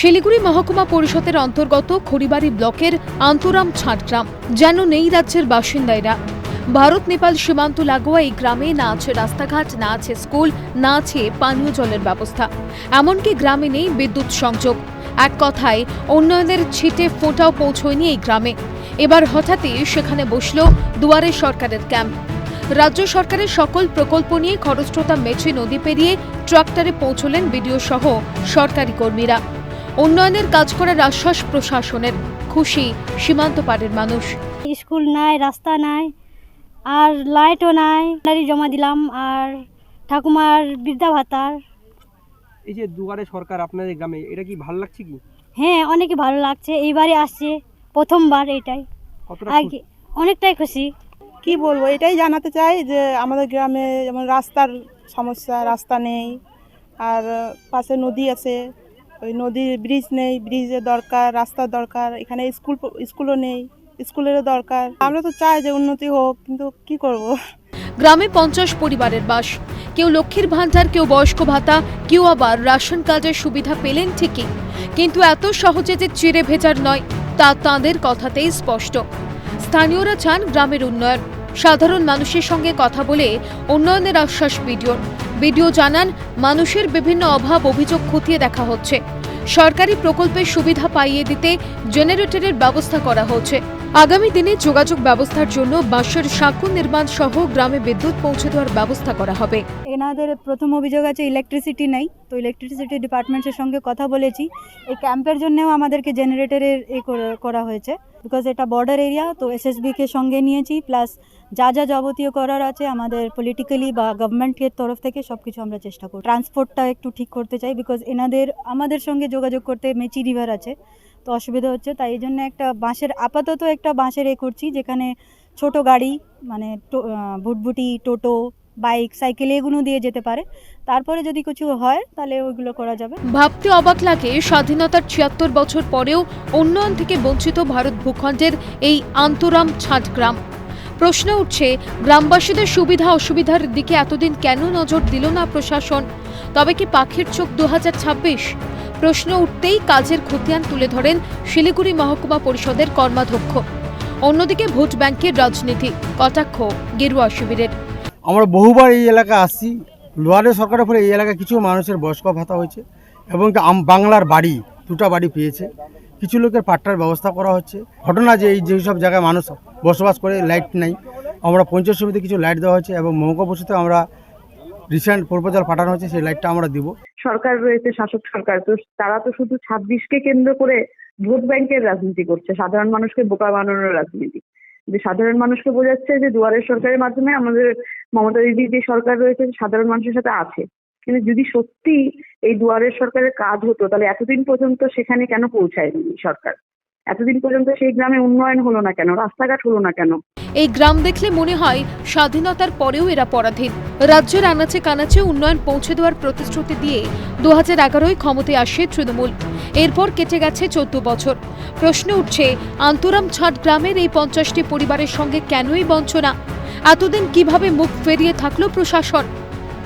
শিলিগুড়ি মহকুমা পরিষদের অন্তর্গত খড়িবাড়ি ব্লকের আন্তরাম ছাটগ্রাম যেন নেই রাজ্যের বাসিন্দারা ভারত, নেপাল সীমান্ত লাগোয়া এই গ্রামে না আছে রাস্তাঘাট, না আছে স্কুল, না আছে পানীয় জলের ব্যবস্থা। এমনকি গ্রামে নেই বিদ্যুৎ সংযোগ। এক কথায়, উন্নয়নের ছিটে ফোঁটাও পৌঁছয়নি এই গ্রামে। এবার হঠাৎই সেখানে বসল দুয়ারে সরকারের ক্যাম্প। রাজ্য সরকারের সকল প্রকল্প নিয়ে খরস্রোতা মেছে নদী পেরিয়ে ট্রাক্টরে পৌঁছলেন বিডিও সহ সরকারি কর্মীরা। উন্নয়নের কাজ করার আশ্বাস প্রশাসনের খুশি সীমান্ত পারের মানুষ। স্কুল নাই রাস্তা নাই আর লাইটও নাই। গাড়ি জমা দিলাম আর ঠাকুমার বৃদ্ধা ভাতার। এই যে দুয়ারে সরকার আপনাদের গ্রামে এটা কি ভালো লাগছে কি? হ্যাঁ অনেকই ভালো লাগছে। এইবারে আসছে প্রথমবার এটাই। আগে অনেকটাই খুশি। কি বলব এটাই জানাতে চাই যে আমাদের গ্রামে যেমন রাস্তার সমস্যা রাস্তা নেই আর পাশে নদী আছে ওই নদীর ব্রিজ নেই ব্রিজের দরকার, রাস্তার দরকার, এখানে স্কুল স্কুলও নেই স্কুলেরও দরকার। আমরা তো চাই যে উন্নতি হোক, কিন্তু কি করব? গ্রামে পঞ্চাশ পরিবারের বাস। কেউ লক্ষ্মীর ভাণ্ডার, কেউ বয়স্ক ভাতা, কেউ আবার রাশন কার্ডের সুবিধা পেলেন ঠিকই। কিন্তু এত সহজে যে চিড়ে ভেজার নয়, তা তাঁদের কথাতেই স্পষ্ট। স্থানীয়রা চান গ্রামের উন্নয়ন। সাধারণ মানুষের সঙ্গে কথা বলে উন্নয়নের আশ্বাস বিডিওর বিডিও জানান, মানুষের বিভিন্ন অভাব অভিযোগ খতিয়ে দেখা হচ্ছে। সরকারি প্রকল্পের সুবিধা পাইয়ে দিতে জেনারেটরের ব্যবস্থা করা হচ্ছে। আগামী দিনে যোগাযোগ ব্যবস্থার জন্য বাঁশের সাঁকো নির্মাণ সহ গ্রামে বিদ্যুৎ পৌঁছে দেওয়ার ব্যবস্থা করা হবে। এনাদের প্রথম অভিযোগ আছে ইলেকট্রিসিটি নেই। তো ইলেকট্রিসিটি ডিপার্টমেন্টের সঙ্গে কথা বলেছি। এই ক্যাম্পের জন্যও আমাদেরকে জেনারেটরের এ করা হয়েছে। বিকজ এটা বর্ডার এরিয়া তো এসএসবিকে সঙ্গে নিয়েছি প্লাস যা যা যাবতীয় করার আছে আমাদের পলিটিক্যালি বা গভর্নমেন্টের তরফ থেকে সব কিছু আমরা চেষ্টা করি ট্রান্সপোর্টটা একটু ঠিক করতে চাই বিকজ এনাদের, আমাদের সঙ্গে যোগাযোগ করতে মেচি রিভার আছে, তো অসুবিধা হচ্ছে, তাই এই জন্য একটা বাঁশের, আপাতত একটা বাঁশের এ করছি, যেখানে ছোট গাড়ি মানে ভুটভুটি, টোটো বাইক, সাইকেল, এগুলো দিয়ে যেতে পারে। তারপরে যদি কিছু হয়, তাহলে ওইগুলো করা যাবে। ভাবতে অবাক লাগে, স্বাধীনতার ছিয়াত্তর বছর পরেও উন্নয়ন থেকে বঞ্চিত ভারত ভূখণ্ডের এই আন্তরাম ছাটগ্রাম। প্রশ্ন উঠছে, গ্রামবাসীদের সুবিধা অসুবিধার দিকে এতদিন কেন নজর দিল না প্রশাসন? তবে কি পাখির চোখ দু হাজার ছাব্বিশ? প্রশ্ন উঠতেই কাজের খতিয়ান তুলে ধরেন শিলিগুড়ি মহকুমা পরিষদের কর্মাধ্যক্ষ। অন্যদিকে ভোট ব্যাংকের রাজনীতি, কটাক্ষ, গেরুয়া শিবিরের। আমরা বহুবার এই এলাকায় আসছি। লোয়ারে সরকারের ফলে এই এলাকায় কিছু মানুষের বয়স্ক ভাতা হয়েছে এবং বাংলার বাড়ি, দুটো বাড়ি পেয়েছে। কিছু লোকের পাট্টার ব্যবস্থা করা হচ্ছে। ঘটনা যে এই যেসব জায়গায় মানুষ বসবাস করে, লাইট নাই। আমরা পঞ্চায়েত সমিতি কিছু লাইট দেওয়া হয়েছে এবং মহকুমা পরিষদে আমরা রিসেন্ট প্রপোজাল পাঠানো হয়েছে, সেই লাইটটা আমরা দিব। সরকার রয়েছে, শাসক সরকার। তো তারা তো শুধু ছাব্বিশকে কেন্দ্র করে ভোট ব্যাংকের রাজনীতি করছে। সাধারণ মানুষকে বোকা বানানোর রাজনীতি। যে সাধারণ মানুষকে বোঝাচ্ছে যে দুয়ারের সরকারের মাধ্যমে আমাদের মমতা দিদির যে সরকার রয়েছে সাধারণ মানুষের সাথে আছে। কিন্তু যদি সত্যি এই দুয়ারের সরকারের কাজ হতো, তাহলে এতদিন পর্যন্ত সেখানে কেন পৌঁছায়নি সরকার? এতদিন পর্যন্ত সেই গ্রামে উন্নয়ন হলো না কেন? রাস্তাঘাট হলো না কেন? এই গ্রাম দেখলে মনে হয় স্বাধীনতার পরেও এরা পরাধীন। রাজ্যের আনাচে কানাচে উন্নয়ন পৌঁছে দেওয়ার প্রতিশ্রুতি দিয়ে দু হাজার এগারোয় ক্ষমতায় আসে তৃণমূল। এরপর কেটে গেছে চোদ্দ বছর। প্রশ্ন উঠছে, আন্তরাম ছাট গ্রামের এই পঞ্চাশটি পরিবারের সঙ্গে কেনই বঞ্চনা? এতদিন কীভাবে মুখ ফেরিয়ে থাকল প্রশাসন?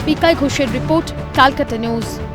পিকাই ঘোষের রিপোর্ট ক্যালকাটা নিউজ।